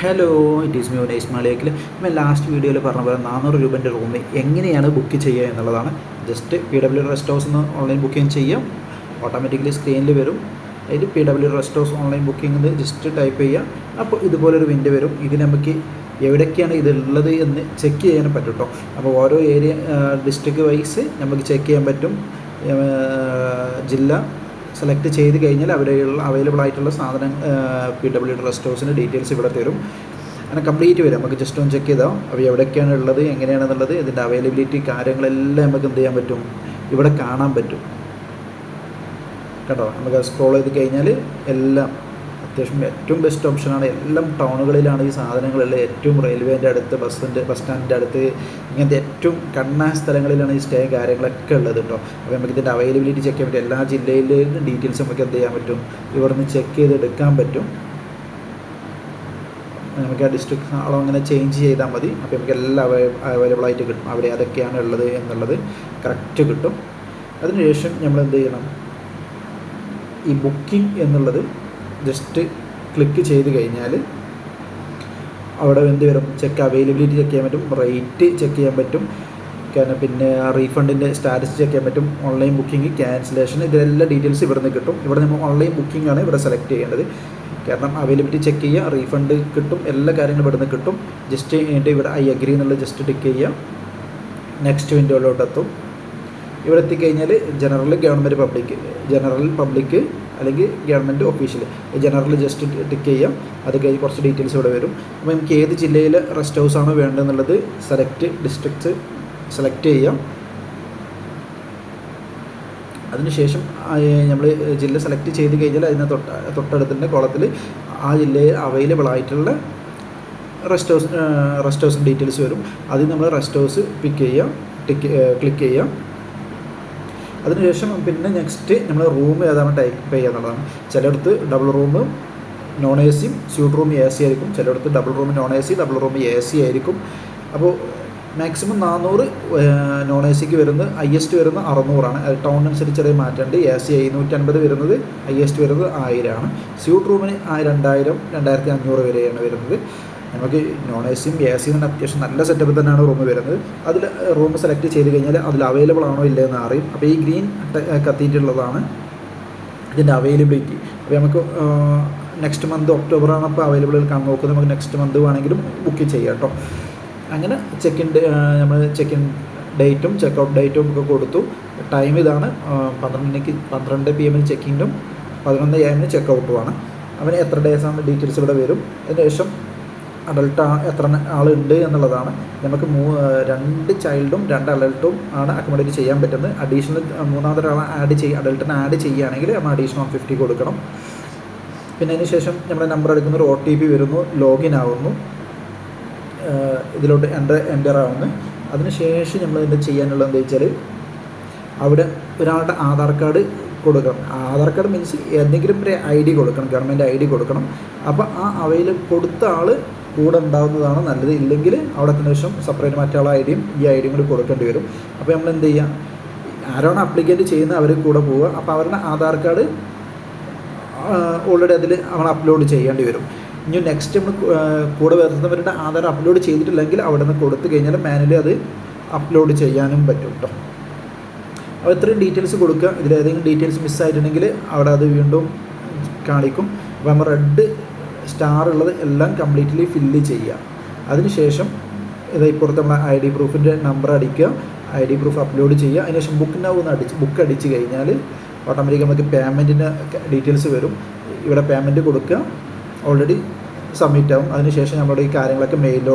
Hello it is me Unais Maliyekkal ഞാൻ last വീഡിയോയിൽ പറഞ്ഞ പോലെ നാനൂറ് രൂപേന്റെ റൂം എങ്ങനെയാണ് ബുക്ക് ചെയ്യുക എന്നുള്ളതാണ്. Just P W rest house എന്ന് ഓൺലൈൻ ബുക്കിംഗ് ചെയ്യാം ഓട്ടോമാറ്റിക്കലി സ്ക്രീനിൽ വരും. അതിൽ P W rest house online booking just type ചെയ്യുക അപ്പോൾ ഇതുപോലൊരു വിൻഡോ വരും. ഇത് നമുക്ക് എവിടേക്കാണ് ഇതുള്ളത് എന്ന് ചെക്ക് ചെയ്യാൻ പറ്റും കേട്ടോ അപ്പോൾ ഓരോ ഏരിയ ഡിസ്ട്രിക്ട് വൈസ് നമുക്ക് ചെക്ക് ചെയ്യാൻ പറ്റും. ജില്ല സെലക്ട് ചെയ്ത് കഴിഞ്ഞാൽ അവിടെ അവൈലബിൾ ആയിട്ടുള്ള സാധനം പി ഡബ്ല്യു ഡി റെസ്റ്റ് ഹൗസിന്റെ ഡീറ്റെയിൽസ് ഇവിടെ തരും. അങ്ങനെ കംപ്ലീറ്റ് വരും. നമുക്ക് ജസ്റ്റ് ഒന്ന് ചെക്ക് ചെയ്താൽ അപ്പോൾ എവിടെയൊക്കെയാണ് ഉള്ളത് എങ്ങനെയാണെന്നുള്ളത് ഇതിന്റെ അവൈലബിലിറ്റി കാര്യങ്ങളെല്ലാം നമുക്ക് എന്ത് ചെയ്യാൻ പറ്റും? ഇവിടെ കാണാൻ പറ്റും. കേട്ടോ നമുക്ക് സ്ക്രോൾ ചെയ്ത് കഴിഞ്ഞാൽ എല്ലാം അത്യാവശ്യം ഏറ്റവും ബെസ്റ്റ് ഓപ്ഷനാണ് എല്ലാം ടൗണുകളിലാണ് ഈ സാധനങ്ങളെല്ലാം. ഏറ്റവും റെയിൽവേന്റെ അടുത്ത് ബസ്സിന്റെ ബസ് സ്റ്റാൻഡിന്റെ അടുത്ത്. ഇങ്ങനത്തെ ഏറ്റവും കണ്ണായ സ്ഥലങ്ങളിലാണ് ഈ സ്റ്റേ കാര്യങ്ങളൊക്കെ ഉള്ളത് കേട്ടോ അപ്പോൾ നമുക്ക് ഇതിന്റെ അവൈലബിലിറ്റി ചെക്ക് ചെയ്യാൻ പറ്റും. എല്ലാ ജില്ലയിലും ഡീറ്റെയിൽസ് നമുക്ക് എന്ത് ചെയ്യാൻ പറ്റും? ഇവിടുന്ന് ചെക്ക് ചെയ്ത് എടുക്കാൻ പറ്റും. നമുക്ക് ആ ഡിസ്ട്രിക്ട് അളവ് അങ്ങനെ ചേഞ്ച് ചെയ്താൽ മതി. അപ്പോൾ നമുക്ക് എല്ലാം അവൈലബിൾ ആയിട്ട് കിട്ടും. അവിടെ അതൊക്കെയാണ് ഉള്ളത് എന്നുള്ളത് കറക്റ്റ് കിട്ടും. അതിനുശേഷം നമ്മൾ എന്ത് ചെയ്യണം? ഈ ബുക്കിംഗ് എന്നുള്ളത് ജസ്റ്റ് ക്ലിക്ക് ചെയ്ത് കഴിഞ്ഞാൽ അവിടെ എന്ത് വരും? ചെക്ക് അവൈലബിലിറ്റി ചെക്ക് ചെയ്യാൻ പറ്റും റേറ്റ് ചെക്ക് ചെയ്യാൻ പറ്റും. കാരണം പിന്നെ റീഫണ്ടിന്റെ സ്റ്റാറ്റസ് ചെക്ക് ചെയ്യാൻ പറ്റും. ഓൺലൈൻ ബുക്കിംഗ് ക്യാൻസലേഷൻ ഇതിലെല്ലാം ഡീറ്റെയിൽസ് ഇവിടെ നിന്ന് കിട്ടും. ഇവിടെ നമ്മൾ ഓൺലൈൻ ബുക്കിംഗ് ആണ് ഇവിടെ സെലക്ട് ചെയ്യേണ്ടത്. കാരണം അവൈലബിലിറ്റി ചെക്ക് ചെയ്യുക റീഫണ്ട് കിട്ടും എല്ലാ കാര്യങ്ങളും ഇവിടെ നിന്ന് കിട്ടും. ജസ്റ്റ് കഴിഞ്ഞിട്ട് ഇവിടെ ഐ അഗ്രി എന്നുള്ളത് ജസ്റ്റ് ടിക്ക് ചെയ്യുക. നെക്സ്റ്റ് വിൻഡോയിലോട്ട് എത്തും. ഇവിടെ എത്തിക്കഴിഞ്ഞാൽ general government public general public അല്ലെങ്കിൽ government official general just tick ചെയ്യാം. അത് കഴിഞ്ഞ് കുറച്ച് ഡീറ്റെയിൽസ് ഇവിടെ വരും. അപ്പോൾ നമുക്ക് ഏത് ജില്ലയിൽ റെസ്റ്റ് ഹൗസ് ആണോ വേണ്ടതെന്നുള്ളത് സെലക്ട് ഡിസ്ട്രിക്ട്സ് സെലക്ട് ചെയ്യാം. അതിനുശേഷം നമ്മൾ ജില്ല സെലക്ട് ചെയ്ത് കഴിഞ്ഞാൽ അതിന് തൊട്ട തൊട്ടടുത്തിന്റെ കോളത്തിൽ ആ ജില്ലയിൽ അവൈലബിൾ ആയിട്ടുള്ള റെസ്റ്റ് ഹൗസ് റെസ്റ്റ് ഹൗസിന്റെ ഡീറ്റെയിൽസ് വരും. അതിൽ നമ്മൾ റെസ്റ്റ് ഹൗസ് പിക്ക് ചെയ്യാം ടിക്ക് ക്ലിക്ക് ചെയ്യാം. അതിനുശേഷം പിന്നെ നെക്സ്റ്റ് നമ്മൾ റൂം ഏതാണ് ടൈപ്പ് ചെയ്യുക എന്നുള്ളതാണ്. ചിലയിടത്ത് ഡബിൾ റൂം നോൺ എ സിയും സ്യൂട്ട് റൂം എ സി ആയിരിക്കും. ചിലയിടത്ത് double room non A C double room A C ആയിരിക്കും അപ്പോൾ മാക്സിമം നാനൂറ് നോൺ എ സിക്ക് വരുന്നത് ഹയ്യസ്റ്റ് വരുന്നത് അറുന്നൂറാണ്. അത് ടൗൺ അനുസരിച്ച് ചെറിയ മാറ്റമുണ്ട്. എ സി എഴുന്നൂറ്റൻപത് വരുന്നത് ഹയ്യസ്റ്റ് വരുന്നത് ആയിരമാണ്. സ്യൂട്ട് റൂമിന് രണ്ടായിരം രണ്ടായിരത്തി അഞ്ഞൂറ് വരെയാണ് വരുന്നത്. നമുക്ക് നോൺ എ സിയും എ സിയും അത്യാവശ്യം നല്ല സെറ്റപ്പിൽ തന്നെയാണ് റൂം വരുന്നത്. അതിൽ റൂം സെലക്ട് ചെയ്ത് കഴിഞ്ഞാൽ അതിൽ അവൈലബിൾ ആണോ ഇല്ലേ എന്ന് അറിയും. അപ്പോൾ ഈ ഗ്രീൻ കത്തിയിട്ടുള്ളതാണ് ഇതിന്റെ അവൈലബിലിറ്റി അപ്പോൾ നമുക്ക് നെക്സ്റ്റ് മന്ത് ഒക്ടോബർ ആണ് അപ്പോൾ അവൈലബിൾ കാണാൻ നോക്കുന്നത് നമുക്ക് നെക്സ്റ്റ് മന്ത് വേണമെങ്കിലും ബുക്ക് ചെയ്യാം കേട്ടോ അങ്ങനെ ചെക്ക് ഇൻ നമ്മൾ ചെക്ക് ഇൻ ഡേറ്റും ചെക്ക് ഔട്ട് ഡേറ്റും ഒക്കെ കൊടുത്തു. ടൈം ഇതാണ് പന്ത്രണ്ടിനേക്ക് പന്ത്രണ്ട് പി എമ്മിൽ ചെക്കിങ്ങും പതിനൊന്ന് എ എമ്മിന് ചെക്ക് ഔട്ടുമാണ് അവന് എത്ര ഡേയ്സാണ് ഡീറ്റെയിൽസ് ഇവിടെ വരും. അതിനുശേഷം അഡൾട്ട് എത്ര ആളുണ്ട് എന്നുള്ളതാണ്. നമുക്ക് മൂ രണ്ട് ചൈൽഡും രണ്ട് അഡൾട്ടും ആണ് അക്കോമഡേറ്റ് ചെയ്യാൻ പറ്റുന്നത്. അഡീഷണൽ മൂന്നാമതൊരാളെ ആഡ് ചെയ്യുക അഡൾട്ടിനെ ആഡ് ചെയ്യുകയാണെങ്കിൽ നമ്മൾ അഡീഷണൽ ഫിഫ്റ്റി കൊടുക്കണം. പിന്നെ അതിന് ശേഷം നമ്മുടെ നമ്പർ എടുക്കുന്ന ഒരു ഒ ടി പി വരുന്നു ലോഗിൻ ആവുന്നു. ഇതിലോട്ട് എന്റർ എന്റർ ആവുന്നു. അതിനുശേഷം നമ്മൾ ഇതിന്റെ ചെയ്യാനുള്ളത് എന്താ വെച്ചാൽ അവിടെ ഒരാളുടെ ആധാർ കാർഡ് കൊടുക്കണം. ആധാർ കാർഡ് മീൻസ് എന്തെങ്കിലും ഒരു ഐ ഡി കൊടുക്കണം ഗവൺമെന്റ് ഐ ഡി കൊടുക്കണം. അപ്പോൾ ആ അവയിൽ കൊടുത്ത ആൾ കൂടെ ഉണ്ടാകുന്നതാണ് നല്ലത്. ഇല്ലെങ്കിൽ അവിടെ തന്നെ ശേഷം സെപ്പറേറ്റ് മറ്റുള്ള ഐ ഡിയും ഈ ഐ ഡിയും കൂടി കൊടുക്കേണ്ടി വരും. അപ്പോൾ നമ്മൾ എന്ത് ചെയ്യുക ആരാണ് അപ്ലിക്കേറ്റ് ചെയ്യുന്നത് അവർ കൂടെ പോവുക. അപ്പോൾ അവരുടെ ആധാർ കാർഡ് ഓൾറെഡി അതിൽ നമ്മൾ അപ്ലോഡ് ചെയ്യേണ്ടി വരും. ഇനി നെക്സ്റ്റ് നമ്മൾ കൂടെ വരുന്നവരുടെ ആധാർ അപ്ലോഡ് ചെയ്തിട്ടില്ലെങ്കിൽ അവിടെ നിന്ന് കൊടുത്തു കഴിഞ്ഞാൽ മാനുവലി അത് അപ്ലോഡ് ചെയ്യാനും പറ്റും കേട്ടോ അപ്പോൾ ഇത്രയും ഡീറ്റെയിൽസ് കൊടുക്കുക. ഇതിൽ ഏതെങ്കിലും ഡീറ്റെയിൽസ് മിസ്സായിട്ടുണ്ടെങ്കിൽ അവിടെ അത് വീണ്ടും കാണിക്കും. അപ്പോൾ നമ്മൾ റെഡ് സ്റ്റാർ ഉള്ളത് എല്ലാം കംപ്ലീറ്റ്ലി ഫില്ല് ചെയ്യുക. അതിനുശേഷം ഇത് ഇപ്പുറത്ത് നമ്മൾ ഐ ഡി പ്രൂഫിന്റെ നമ്പർ അടിക്കുക. ഐ ഡി പ്രൂഫ് അപ്ലോഡ് ചെയ്യുക. അതിനുശേഷം ബുക്ക് നൗ ഒന്ന് അടിച്ച് ബുക്ക് അടിച്ച് കഴിഞ്ഞാൽ ഓട്ടോമാറ്റിക് നമുക്ക് പേയ്മെന്റിന്റെ ഡീറ്റെയിൽസ് വരും. ഇവിടെ പേയ്മെന്റ് കൊടുക്കുക. ഓൾറെഡി സബ്മിറ്റ് ആവും. അതിനുശേഷം നമ്മുടെ ഈ കാര്യങ്ങളൊക്കെ മെയിലോ